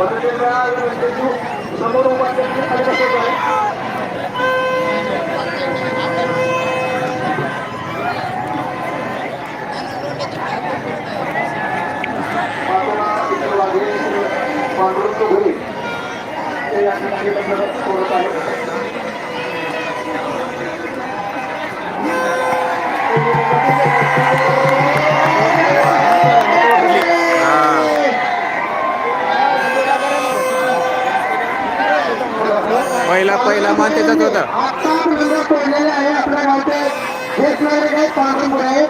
Pada tempat itu, semua rumah sakit ada kesalahan. ते या ठिकाणी आहे पहिला पहिला मान त्याचाच होता. आता आहे आपल्या गावचे हेच नागरिक आहेत. आहे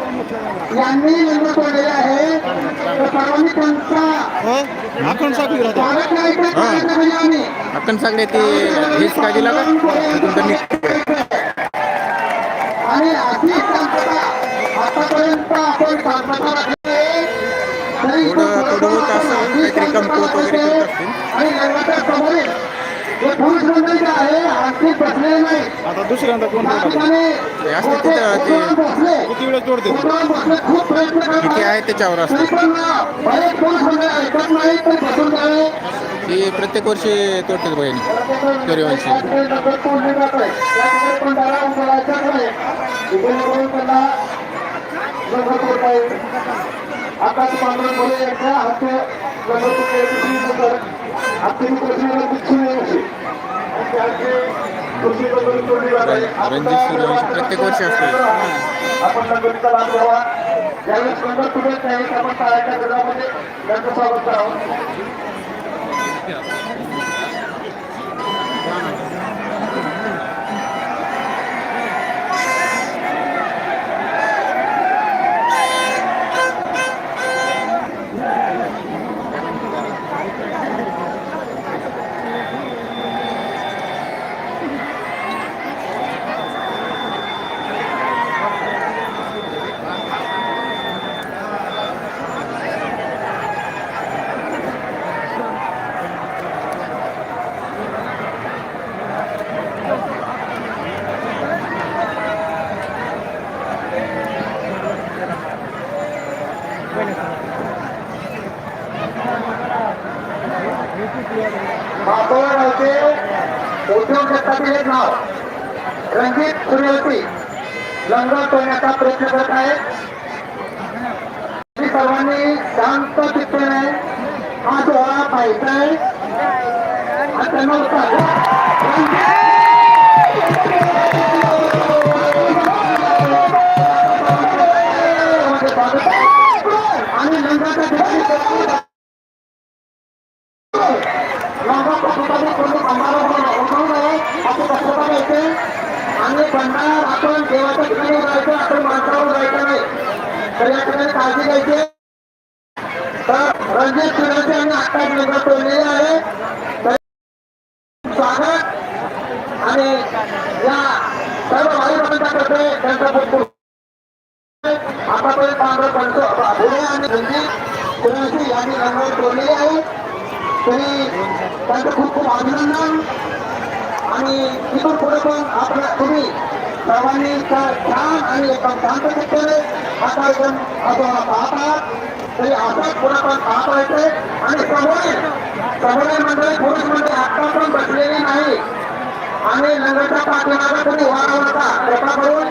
यांनी लग्न तोडलेले आहे. सर्वांनी त्यांचा आपण साखळी राहतो आपण सगळे ते हेच काय दिला का आणि अशी आतापर्यंत आपण थोडं- तो थोडं काहीतरी कमकुवत वगैरे करत असतील. आता दुसऱ्यांदा कोण असते ते- किती तोडते किती आहे. त्याच्यावर असतं. ती प्रत्येक वर्षी तोडतात बहिणी सूर्यवंशी आकाश पांढरे हात रणजित सूर्यवंशी प्रत्येक वर्षी असतो. आपण नगरीचा लाभ घ्यावा. ज्यावेळेस नंबर तुम्ही त्यावेळेस आपण टाळ्याच्या गजामध्ये त्यांचं स्वागत करावं मातोळा नव्हते उद्योग क्षेत्रातील एक नाव. रणजित सूर्यवती लंगर तोडण्याचा प्रयत्न करत आहे सर्वांनी शांत चित्तेने हा सोहळा पाहिजे आहे आणि त्यांना आणि आपण देवाच्या ठिकाणी जायचं आपण माणसावर जायचं नाही. तर या ठिकाणी काळजी घ्यायची तर रणजित सूर्याचे आणि आत्ता लग्न तोडलेले आहे. स्वागत. आणि या सर्व भाई बंधातर्फे त्यांचा खूप आतापर्यंत पांढरं पंच पुणे आणि रणजित सूर्यवंशी यांनी लग्न तोडलेले आहे. तरी त्यांचं खूप खूप अभिनंदन. आणि तिथून पुढे पण आपल्या तुम्ही सर्वांनी छान आणि एकदम शांत चित्ताने आता एकदम आपण पाहत. तरी असंच पुढे पण पाहत राहायचे आणि समोरील समोरील मंडळी पुरुष मंडळी आत्ता पण बसलेली नाही. आणि नगरच्या पाठीमागे तुम्ही उभा राहू नका कृपा करून.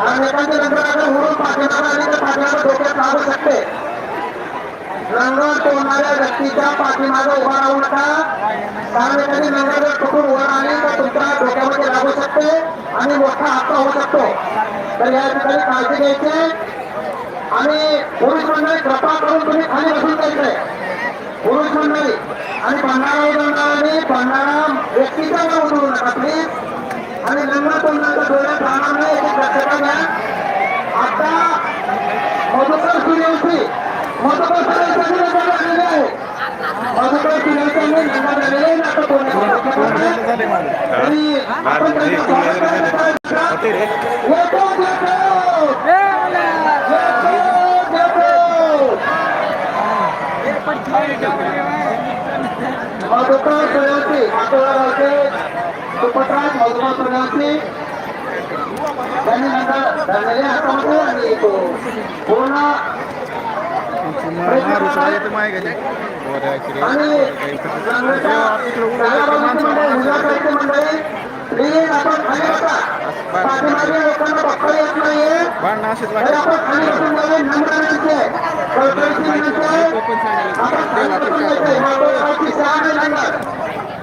आणि एखादी नगराकडे उडून पाठीमागे आणि त्या पाठीमागे डोक्यात लागू शकते. रंगत तोडणाऱ्या व्यक्तीच्या पाठीमागे उभा राहू नका कारण एखादी लंगर जर चुकून उभा राहिली तर तुमच्या डोक्यामध्ये लागू शकते आणि मोठा हात होऊ शकतो. तर या ठिकाणी काळजी घ्यायची आणि पुरुष मंडळी कृपा करून तुम्ही खाली बसून जायचंय पुरुष मंडळी आणि भंडारा उडवणाऱ्याने भंडारा व्यक्तीचा नाव उडवू नका प्लीज आणि लंगर तोडण्याच्या डोळ्यात राहणार नाही याची दक्षता घ्या. आता मधुकर सूर्यवंशी. मधुकर सूर्यवंशी आलेले आहे मधुकर शिवसेने नंदा झालेले नाटक दोन मिनिटं झाले माझे आणि आपण त्यांचं भांडणं असेच तर आहे आहे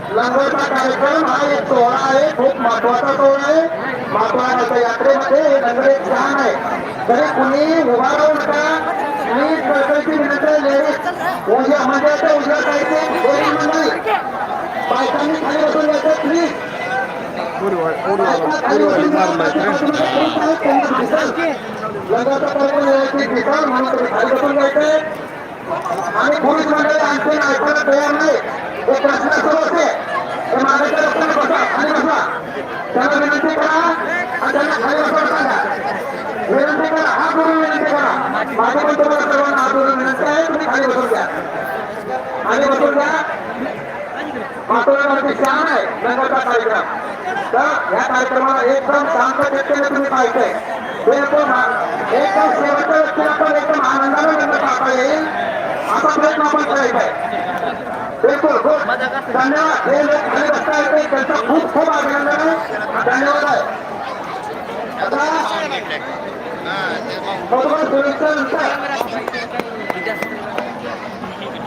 लंगरचा कार्यक्रम हा एक सोहळा आहे खूप महत्त्वाचा सोहळा आहे मातोळा यात्रेमध्ये हे लंगर एक छान आहे तरी कुणी उभा राहू नका मी कळकळीची विनंती आहे लेडीज उजव्या म्हणजे आता उजव्या साईडचे लेडीज मंडळी बायकांनी खाली बसून जायचं प्लीज खाली बसून लंगरचा कार्यक्रम व्यवस्थित दिसाल म्हणून तुम्ही खाली बसून जायचंय आणि पोलीस मंडळी आणखी ऐकायला तयार नाही एक प्रश्न सुरू असते ते मागाच्या रस्त्याने बसा खाली बसा त्यांना विनंती करा आणि त्यांना खाली बसवा सांगा विनंती करा हा करून माझ्या करा पण तुम्हाला सर्वांना आठवण विनंती आहे तुम्ही खाली बसून घ्या खाली बसून घ्या वातावरणामध्ये छान आहे रंगाचा कार्यक्रम तर या कार्यक्रमाला एकदम शांत व्यक्तीने तुम्ही पाहिजे बिलकुल एकदम शेवटच्या व्यक्तीला पण एकदम आनंदाने रंग पाहता येईल असा प्रयत्न आपण करायचा आहे बिलकुल खूप धन्यवाद. हे लोक खाली बसता येते त्यांचं खूप खूप अभिनंदन आहे धन्यवाद आहे आता भगवान सुरेशच्या नंतर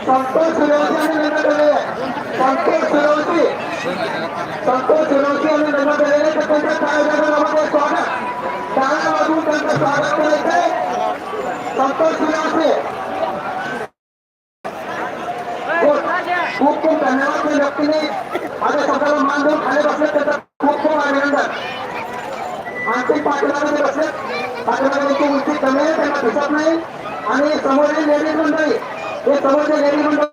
संतोष सूर्यवंशी आणि लग्न झालेले आहे संतोष सूर्यवंशी संतोष सूर्यवंशी आणि लग्न झालेले तर त्यांच्या कार्यक्रमामध्ये स्वागत टाळ्या वाजवून त्यांचं स्वागत करायचंय संतोष सूर्यवंशी खूप खूप धन्यवाद त्या व्यक्तीने माझ्या शब्दाला मान देऊन खाली बसले त्याचं खूप खूप अभिनंदन आणखी पाठीमागे बसले पाठीमागे उंची कमी आहे त्यांना दिसत नाही आणि समोरील लेडीज मंडळी हे समोरचे लेडीज मंडळी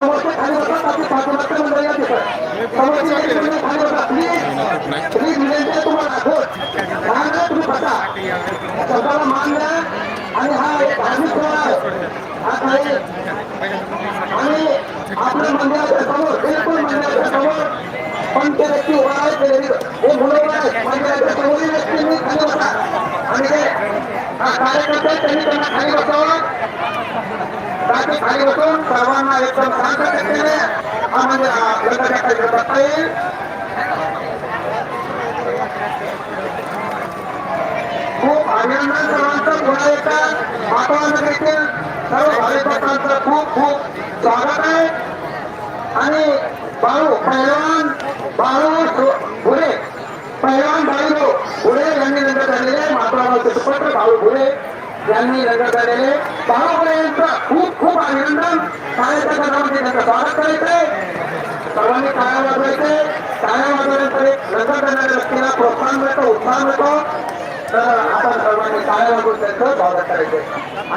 समोरचे खाली बसतात बाकी पाठीमागच्या मंडळीला दिसत समोरची लेडीज मंडळी खाली बसा प्लीज प्लीज विनंती आहे तुम्हाला हो मान द्या तुम्ही बसा शब्दाला मान द्या आणि हा एक धार्मिक सोहळा आहे हा काही आणि आपल्या मंदिराच्या समोर बिलकुल मंदिराच्या समोर पण ते व्यक्ती उभा आहे हे मुलं उभा आहेत. मंदिराच्या खाली बसा आणि हा कार्यकर्ते त्यांनी त्यांना खाली बसवलं. त्याचे खाली बसून सर्वांना एकदम शांत केले. हा म्हणजे हा लग्नाचा कार्यक्रम येईल खूप अभिनंदन सर्वांचं पुन्हा एकदा मातवा नगरीतील सर्व भाविकांचं खूप खूप स्वागत आहे. आणि बाळू पहिलवान बाळू भुरे पहिलवान बाळू भुरे यांनी लग्न झालेले मातोळाचे सुपुत्र भाऊ फुले यांनी लग्न झालेले भाऊ फुले यांचं खूप खूप अभिनंदन. शाळेच्या सदनामध्ये त्यांचं स्वागत करायचंय. सर्वांनी टाळ्या वाजवायचंय टाळ्या वाजवल्यानंतर एक लग्न करणाऱ्या व्यक्तीला प्रोत्साहन मिळतो उत्साह मिळतो तर आपण सर्वांनी टाळ्या वाजवून त्यांचं स्वागत करायचंय.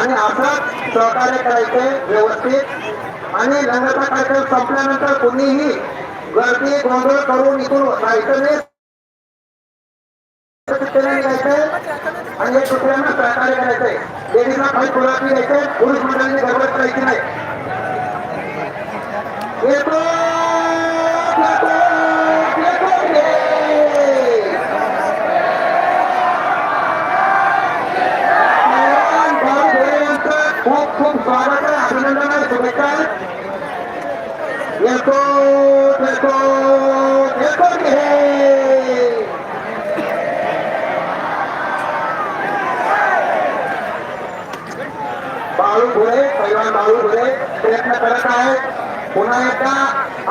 आणि असंच सहकार्य करायचे व्यवस्थित. आणि रंगाचा कार्यक्रम संपल्यानंतर कुणीही गर्दी गोंधळ करून इथून जायचं नाही. आणि एक दुसऱ्यांना सहकार्य करायचंय. लेडीजला काही गुलाबी घ्यायचंय पुरुष मंडळांनी गडबड करायची नाही. येतो! येतो! येतो! खूप खूप स्वागत आहे अभिनंदन आहे शुभेच्छा येतो! येतो! येतो! बाळू भुरे पैलवान बाळू भुरे प्रयत्न करत आहेत. पुन्हा एकदा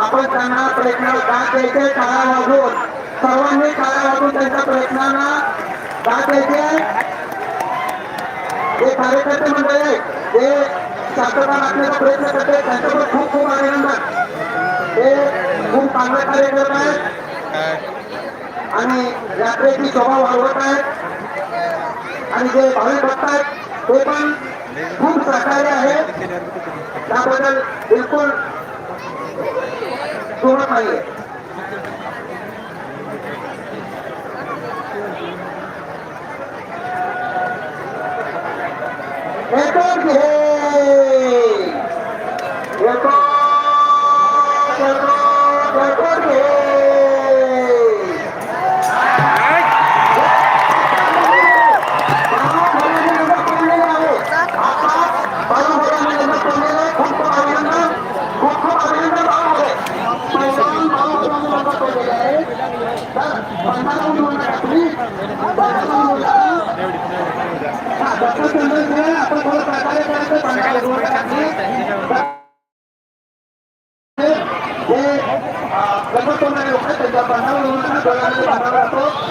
आपण त्यांना प्रयत्न दाद द्यायचे टाळा वाजून. सर्वांनी टाळा वाजून त्यांच्या प्रयत्नांना दाद द्यायचे. हे कार्यकर्ते मंडळी आहेत. ते शांतता राखण्याचा प्रयत्न करते. त्यांच्यावर खूप खूप अभिनंदन. हे खूप चांगले कार्य करत आहेत. आणि यात्रेची शोभा वाढवत आहेत. आणि जे भाविक भक्त आहेत ते पण खूप सहकार्य आहे. त्याबद्दल बिलकुल सोडत नाहीये. Record घे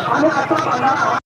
आणि आता